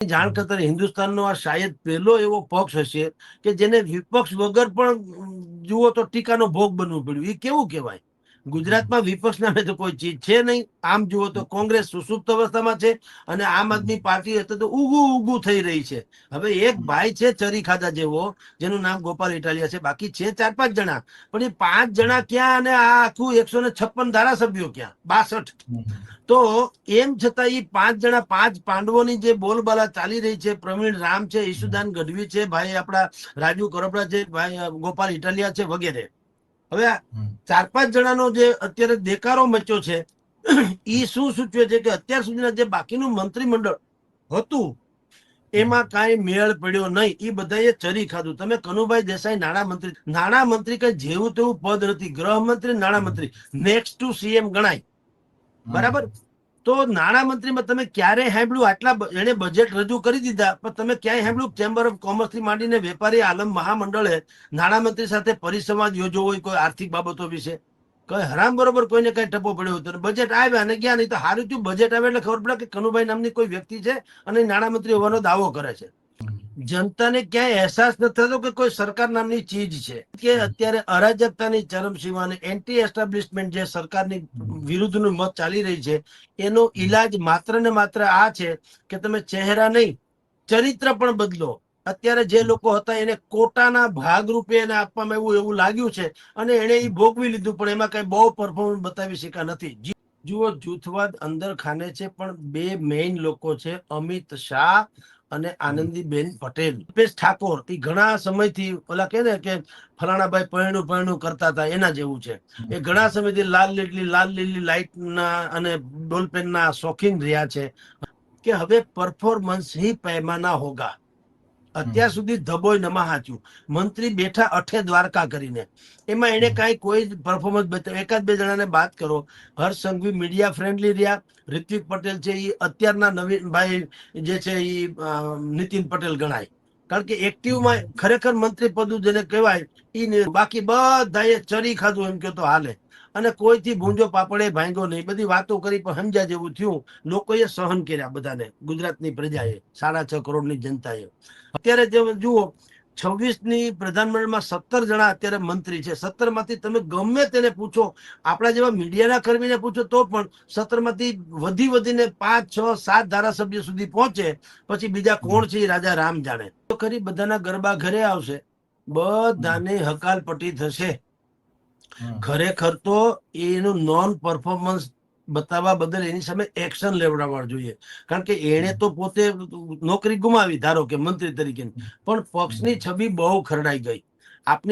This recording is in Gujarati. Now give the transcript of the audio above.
જાણ કરતા હિન્દુસ્તાનનો આ શાયદ પહેલો એવો પક્ષ હશે કે જેને વિપક્ષ વગર પણ જુઓ તો ટીકાનો ભોગ બનવું પડ્યું. એ કેવું કહેવાય? ગુજરાતમાં વિપક્ષ નામે તો કોઈ ચીજ છે નહીં. આમ જુઓ તો કોંગ્રેસ સુસુપ્ત અવસ્થામાં છે અને આમ આદમી પાર્ટી અત્યારે તો ઉગું ઉગું થઈ રહી છે. હવે એક ભાઈ છે ચરી ખાધા જેવો, જેનું નામ ગોપાલ ઇટાલિયા છે. બાકી છે ચાર પાંચ જણા. પણ એ પાંચ જણા ક્યાં અને આ આખું એકસો ને છપ્પન ધારાસભ્યો ક્યાં? બાસઠ. તો એમ છતાં એ પાંચ જણા, પાંચ પાંડવોની જે બોલબાલા ચાલી રહી છે, પ્રવીણ રામ છે, ઈશુદાન ગઢવી છે, ભાઈ આપણા રાજુ કરોપડા છે, ભાઈ ગોપાલ ઇટાલિયા છે વગેરે. હવે ચાર પાંચ જણાનો જે અત્યારે દેકારો મચ્યો છે એ શું સૂચવે છે કે અત્યાર સુધીના જે બાકીનું મંત્રીમંડળ હતું એમાં કાંઈ મેળ પડ્યો નહીં. એ બધાએ ચરી ખાધું. તમે કનુભાઈ દેસાઈ નાણામંત્રી નાણામંત્રી કઈ જેવું તેવું પદ નથી. ગૃહમંત્રી નાણામંત્રી નેક્સ્ટ ટુ સીએમ ગણાય. બરાબર? તો નાણામંત્રીમાં તમે ક્યારે સાંભળ્યું? આટલા એને બજેટ રજૂ કરી દીધા, પણ તમે ક્યાંય સાંભળ્યું? ચેમ્બર ઓફ કોમર્સથી માંડીને વેપારી આલમ મહામંડળે નાણામંત્રી સાથે પરિસંવાદ યોજવો હોય કોઈ આર્થિક બાબતો વિશે? કઈ હરામ બરોબર કોઈને કઈ ટપો પડ્યો હતો બજેટ આવ્યા અને ગયા નહીં તો સારું થયું. બજેટ આવે એટલે ખબર પડે કે કનુભાઈ નામની કોઈ વ્યક્તિ છે અને નાણામંત્રી હોવાનો દાવો કરે છે. જનતાને ક્યાંય અહેસાસ નથી થતો કે કોઈ સરકાર નામની ચીજ છે. કે અત્યારે અરાજકતાની ચરમસીમાને એન્ટી એસ્ટાબ્લિશમેન્ટ જે સરકારની વિરુદ્ધનું મત ચાલી રહી છે એનો ઈલાજ માત્ર ને માત્ર આ છે કે તમે ચહેરા નહીં ચરિત્ર પણ બદલો. અત્યારે જે લોકો હતા એને કોટાના ભાગરૂપે એને આપવામાં એવું એવું લાગ્યું છે અને એને એ ભોગવી લીધું પણ એમાં કઈ બહુ પરફોર્મન્સ બતાવી શક્યા નથી. જુઓ જૂથવાદ અંદર ખાને છે પણ બે મેઇન લોકો છે અમિત શાહ અને આનંદીબેન પટેલ. અલ્પેશ ઠાકોર એ ઘણા સમયથી ઓલા કે ને કે ફલાણાભાઈ પહેણું પહેણું કરતા હતા એના જેવું છે. એ ઘણા સમયથી લાલ લીલી લાલ લીલી લાઇટના અને ડોલપેનના શોખીન રહ્યા છે. કે હવે પરફોર્મન્સ હિ પૈમાના હોગા. અત્યાર સુધી ધબોય નમાહાચ્યું. મંત્રી બેઠા અઠે દ્વારકા કરીને. એમાં એને કાંઈ કોઈ પરફોર્મન્સ બતાવ્યું. એકાદ બે જણાને વાત કરો. હર્ષ સંઘવી મીડિયા ફ્રેન્ડલી રહ્યા. ઋત્વિક પટેલ છે એ અત્યારના નવીનભાઈ જે છે એ નીતિન પટેલ ગણાય. કારણ કે એક્ટિવમાં ખરેખર મંત્રી પદ જેને કહેવાય એ બાકી બધાએ ચરી ખાધું એમ કે તો હાલે. અને કોઈથી ભૂંજો પાપડે ભાંગ્યો નહીં. બધી વાતો કરી પણ સમજ્યા જેવું થયું. લોકોએ સહન કર્યા બધાને. ગુજરાતની પ્રજાએ, સાડા છ કરોડની જનતાએ. અત્યારે જે જુઓ છવ્વીસની પ્રધાનમંત્રીમાં સત્તર જણા અત્યારે મંત્રી છે. સત્તરમાંથી તમે ગમે તેને પૂછો, આપણા જેવા મીડિયાના કર્મીને પૂછો તો પણ સત્તરમાંથી વધી વધીને પાંચ, છ, સાત ધારાસભ્ય સુધી પહોંચે, પછી બીજા કોણ છે રાજા રામ જાણે. તો ખરી બધાના ગરબા ઘરે આવશે. બધાને હકાલપટ્ટી થશે. ખરેખર તો એનું નોન પરફોર્મન્સ બતાવવા બદલ એની સામે એક્શન લેવડાવવા જોઈએ. કારણ કે એણે તો પોતે નોકરી ગુમાવી ધારો કે મંત્રી તરીકે. પણ પક્ષની છબી બહુ ખરડાઈ ગઈ. આપની